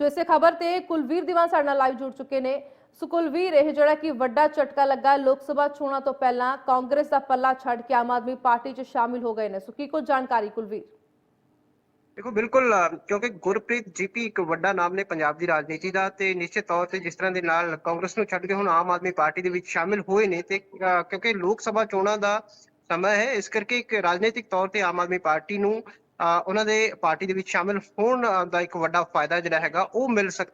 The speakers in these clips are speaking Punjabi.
ਸੋ ਇਸੇ ਖਬਰ ਤੇ ਕੁਲਵੀਰ ਦੀਵਾਨ ਸਾਡੇ ਨਾਲ ਲਾਈਵ ਜੁੜ ਚੁੱਕੇ ਨੇ। ਸੋ ਕੁਲਵੀਰ, ਇਹ ਜਿਹੜਾ ਕਿ ਵੱਡਾ ਝਟਕਾ ਲੱਗਾ, ਲੋਕ ਸਭਾ ਚੋਣਾਂ ਤੋਂ ਪਹਿਲਾਂ ਕਾਂਗਰਸ ਦਾ ਪੱਲਾ ਛੱਡ ਕੇ ਆਮ ਆਦਮੀ ਪਾਰਟੀ 'ਚ ਸ਼ਾਮਿਲ ਹੋ ਗਏ ਨੇ। ਸੋ ਕੀ ਕੁਝ ਜਾਣਕਾਰੀ ਕੁਲਵੀਰ? ਦੇਖੋ, ਬਿਲਕੁਲ ਕਿਉਂਕਿ ਗੁਰਪ੍ਰੀਤ ਜੀਪੀ ਇੱਕ ਵੱਡਾ ਨਾਮ ਨੇ ਪੰਜਾਬ ਦੀ ਰਾਜਨੀਤੀ ਦਾ ਤੇ ਨਿਸ਼ਚਿਤ ਤੌਰ ਤੇ ਜਿਸ ਤਰ੍ਹਾਂ ਦੇ ਨਾਲ ਕਾਂਗਰਸ ਨੂੰ ਛੱਡ ਕੇ ਹੁਣ ਆਮ ਆਦਮੀ ਪਾਰਟੀ ਦੇ ਵਿੱਚ ਸ਼ਾਮਿਲ ਹੋਏ ਨੇ ਤੇ ਕਿਉਂਕਿ ਲੋਕ ਸਭਾ ਚੋਣਾਂ ਦਾ ਸਮਾਂ ਹੈ, ਇਸ ਕਰਕੇ ਇੱਕ ਰਾਜਨੀਤਿਕ ਤੌਰ ਤੇ ਆਮ ਆਦਮੀ ਪਾਰਟੀ ਨੂੰ ਉਹਨਾਂ ਦੇ ਪਾਰਟੀ ਦੇ ਵਿੱਚ ਸ਼ਾਮਿਲ ਹੋਣ ਦਾ ਇੱਕ ਵੱਡਾ ਫਾਇਦਾ ਜਿਹੜਾ ਹੈਗਾ, ਉਹ ਮਿਲ ਸਕ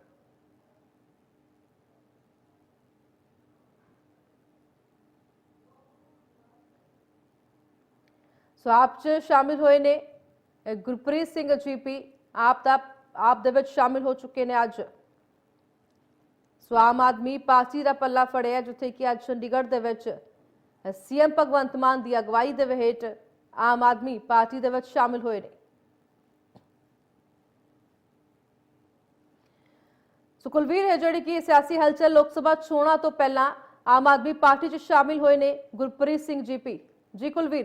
ਸੋ ਆਪ 'ਚ ਸ਼ਾਮਿਲ ਹੋਏ ਨੇ ਗੁਰਪ੍ਰੀਤ ਸਿੰਘ ਜੀਪੀ, ਆਪ ਦਾ ਆਪ ਦੇ ਵਿੱਚ ਸ਼ਾਮਿਲ ਹੋ ਚੁੱਕੇ ਨੇ ਅੱਜ। ਸੋ ਆਮ ਆਦਮੀ ਪਾਰਟੀ ਦਾ ਪੱਲਾ ਫੜਿਆ, ਜਿੱਥੇ ਕਿ ਅੱਜ ਚੰਡੀਗੜ੍ਹ ਦੇ ਵਿੱਚ ਸੀਐਮ ਭਗਵੰਤ ਮਾਨ ਦੀ ਅਗਵਾਈ ਦੇ ਹੇਠ ਆਮ ਆਦਮੀ ਪਾਰਟੀ ਦੇ ਵਿੱਚ ਸ਼ਾਮਿਲ ਹੋਏ ਨੇ। ਸੋ ਕੁਲਵੀਰ ਹੈ ਜਿਹੜੀ ਕਿ ਸਿਆਸੀ ਹਲਚਲ ਲੋਕ ਸਭਾ ਚੋਣਾਂ ਤੋਂ ਪਹਿਲਾਂ ਆਮ ਆਦਮੀ ਪਾਰਟੀ 'ਚ ਸ਼ਾਮਿਲ ਹੋਏ ਨੇ ਗੁਰਪ੍ਰੀਤ ਸਿੰਘ ਜੀਪੀ। ਜੀ ਕੁਲਵੀਰ।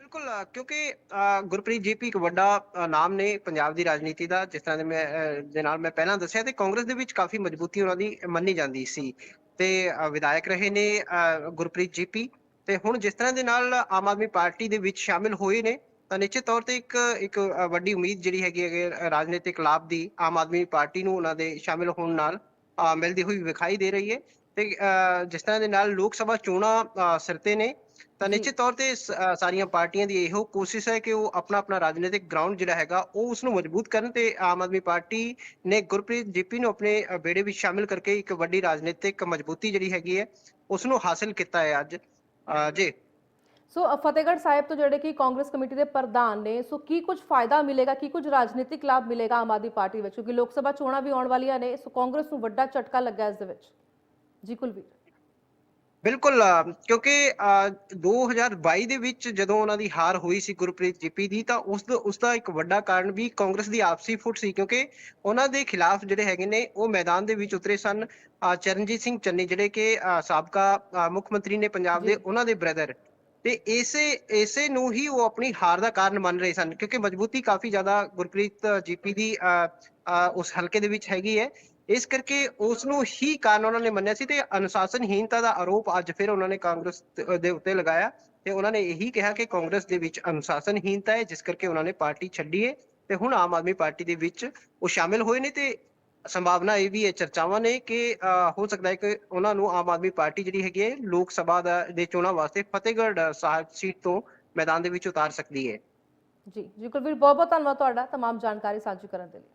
ਬਿਲਕੁਲ ਕਿਉਂਕਿ ਗੁਰਪ੍ਰੀਤ ਜੀਪੀ ਇੱਕ ਵੱਡਾ ਨਾਮ ਨੇ ਪੰਜਾਬ ਦੀ ਰਾਜਨੀਤੀ ਦਾ, ਜਿਸ ਤਰ੍ਹਾਂ ਦੇ ਮੈਂ ਦੇ ਨਾਲ ਮੈਂ ਪਹਿਲਾਂ ਦੱਸਿਆ ਤੇ ਕਾਂਗਰਸ ਦੇ ਵਿੱਚ ਕਾਫੀ ਮਜ਼ਬੂਤੀ ਉਹਨਾਂ ਦੀ ਮੰਨੀ ਜਾਂਦੀ ਸੀ। ਤੇ ਵਿਧਾਇਕ ਰਹੇ ਨੇ ਗੁਰਪ੍ਰੀਤ ਜੀਪੀ। ਤੇ ਹੁਣ ਜਿਸ ਤਰ੍ਹਾਂ ਦੇ ਨਾਲ ਆਮ ਆਦਮੀ ਪਾਰਟੀ ਦੇ ਵਿੱਚ ਸ਼ਾਮਿਲ ਹੋਏ ਨੇ ਤਾਂ ਨਿਸ਼ਚਿਤ ਤੌਰ ਤੇ ਇੱਕ ਇੱਕ ਵੱਡੀ ਉਮੀਦ ਜਿਹੜੀ ਹੈਗੀ ਹੈ ਰਾਜਨੀਤਿਕ ਲਾਭ ਦੀ ਆਮ ਆਦਮੀ ਪਾਰਟੀ ਨੂੰ ਉਹਨਾਂ ਦੇ ਸ਼ਾਮਿਲ ਹੋਣ ਨਾਲ ਮਿਲਦੀ ਹੋਈ ਵਿਖਾਈ ਦੇ ਰਹੀ ਹੈ ਤੇ ਜਿਸ ਤਰ੍ਹਾਂ ਦੇ ਨਾਲ ਲੋਕ ਸਭਾ ਚੋਣਾਂ ਅ, ਸਿਰ ਤੇ ਨੇ ਤਾਂ। ਨਿਸ਼ਚਿਤ ਤੌਰ ਤੇ ਸਾਰੀਆਂ ਪਾਰਟੀਆਂ ਦੀ ਇਹੋ ਕੋਸ਼ਿਸ਼ ਹੈ ਕਿ ਉਹ ਆਪਣਾ ਆਪਣਾ ਰਾਜਨੀਤਿਕ ਗਰਾਊਂਡ ਜਿਹੜਾ ਹੈਗਾ ਉਹ ਉਸ ਨੂੰ ਮਜ਼ਬੂਤ ਕਰਨ ਤੇ ਆਮ ਆਦਮੀ ਪਾਰਟੀ ਨੇ ਗੁਰਪ੍ਰੀਤ ਜੀਪੀ ਨੂੰ ਆਪਣੇ ਬੇੜੇ ਵਿੱਚ ਸ਼ਾਮਿਲ ਕਰਕੇ ਇੱਕ ਵੱਡੀ ਰਾਜਨੀਤਿਕ ਮਜ਼ਬੂਤੀ ਜਿਹੜੀ ਹੈਗੀ ਹੈ ਉਸ ਨੂੰ ਹਾਸਲ ਕੀਤਾ ਹੈ ਅੱਜ ਅ, ਜੀ। ਸੋ ਅ, ਫਤਿਹਗੜ੍ਹ ਸਾਹਿਬ ਤੋਂ ਜਿਹੜੇ ਕਿ ਕਾਂਗਰਸ ਕਮੇਟੀ ਦੇ ਪ੍ਰਧਾਨ ਨੇ ਸੋ ਕੀ ਕੁਝ ਫਾਇਦਾ ਮਿਲੇਗਾ ਕੀ ਕੁਝ ਰਾਜਨੀਤਿਕ ਲਾਭ ਮਿਲੇਗਾ ਆਮ ਆਦਮੀ ਪਾਰਟੀ ਵਿੱਚ? ਕਿਉਂਕਿ ਲੋਕ ਸਭਾ ਚੋਣਾਂ ਵੀ ਆਉਣ ਵਾਲੀਆਂ ਨੇ ਸੋ ਕਾਂਗਰਸ ਨੂੰ ਵੱਡਾ ਝਟਕਾ ਲੱਗਾ ਇਸ ਦੇ ਵਿੱਚ। ਜੀ ਕੁਲਵੀਰ। ਬਿਲਕੁਲ ਕਿਉਂਕਿ ਅ, 2022 ਦੇ ਵਿੱਚ ਜਦੋਂ ਉਹਨਾਂ ਦੀ ਹਾਰ ਹੋਈ ਸੀ ਗੁਰਪ੍ਰੀਤ ਜੀਪੀ ਦੀ ਤਾਂ ਉਸ ਦਾ ਉਸ ਦਾ ਇੱਕ ਵੱਡਾ ਕਾਰਨ ਵੀ ਕਾਂਗਰਸ ਦੀ ਆਪਸੀ ਫੁੱਟ ਸੀ ਕਿਉਂਕਿ ਉਹਨਾਂ ਦੇ ਖਿਲਾਫ ਜਿਹੜੇ ਹੈਗੇ ਨੇ ਉਹ ਮੈਦਾਨ ਦੇ ਵਿੱਚ ਉਤਰੇ ਸਨ। ਚਰਨਜੀਤ ਸਿੰਘ ਚੰਨੀ ਜਿਹੜੇ ਕਿ ਸਾਬਕਾ ਮੁੱਖ ਮੰਤਰੀ ਨੇ ਪੰਜਾਬ ਦੇ। ਉਹਨਾਂ ਦੇ ਬ੍ਰਦਰ। ਤੇ ਇਸੇ ਇਸੇ ਨੂੰ ਹੀ ਉਹ ਆਪਣੀ ਹਾਰ ਦਾ ਕਾਰਨ ਮੰਨ ਰਹੇ ਸਨ ਕਿਉਂਕਿ ਮਜ਼ਬੂਤੀ ਕਾਫੀ ਜ਼ਿਆਦਾ ਗੁਰਪ੍ਰੀਤ ਜੀਪੀ ਦੀ ਉਸ ਹਲਕੇ ਦੇ ਵਿੱਚ ਹੈਗੀ ਹੈ। ਇਸ ਕਰਕੇ ਉਸ ਨੂੰ ਹੀ ਕਾਰਨ ਉਹਨਾਂ ਨੇ ਮੰਨਿਆ ਸੀ ਤੇ ਅਨੁਸ਼ਾਸਨਹੀਨਤਾ ਦਾ ਆਰੋਪ ਅੱਜ ਫਿਰ ਉਹਨਾਂ ਨੇ ਕਾਂਗਰਸ ਤੇ- ਦੇ ਉੱਤੇ ਲਗਾਇਆ ਤੇ ਉਹਨਾਂ ਨੇ ਇਹੀ ਕਿਹਾ ਕਿ ਕਾਂਗਰਸ ਦੇ ਵਿੱਚ ਅਨੁਸ਼ਾਸਨਹੀਨਤਾ ਹੈ ਜਿਸ ਕਰਕੇ ਉਹਨਾਂ ਨੇ ਪਾਰਟੀ ਛੱਡੀ ਹੈ ਤੇ ਹੁਣ ਆਮ ਆਦਮੀ ਪਾਰਟੀ ਦੇ ਵਿੱਚ ਉਹ ਸ਼ਾਮਿਲ ਹੋਏ ਨੇ ਤੇ ਸੰਭਾਵਨਾ ਇਹ ਵੀ ਹੈ ਚਰਚਾਵਾਂ ਨੇ ਕਿ ਅ, ਹੋ ਸਕਦਾ ਹੈ ਕਿ ਉਹਨਾਂ ਨੂੰ ਆਮ ਆਦਮੀ ਪਾਰਟੀ ਜਿਹੜੀ ਹੈਗੀ ਹੈ ਲੋਕ ਸਭਾ ਦਾ ਦੇ ਚੋਣਾਂ ਵਾਸਤੇ ਫਤਿਹਗੜ੍ਹ ਸਾਹਿਬ ਸੀਟ ਤੋਂ ਮੈਦਾਨ ਦੇ ਵਿੱਚ ਉਤਾਰ ਸਕਦੀ ਹੈ ਜੀ ਜੀ ਕੁਲਵੀਰ ਬਹੁਤ ਬਹੁਤ ਧੰਨਵਾਦ ਤੁਹਾਡਾ तमाम ਜਾਣਕਾਰੀ ਸਾਂਝੀ ਕਰਨ ਦੇ ਲਈ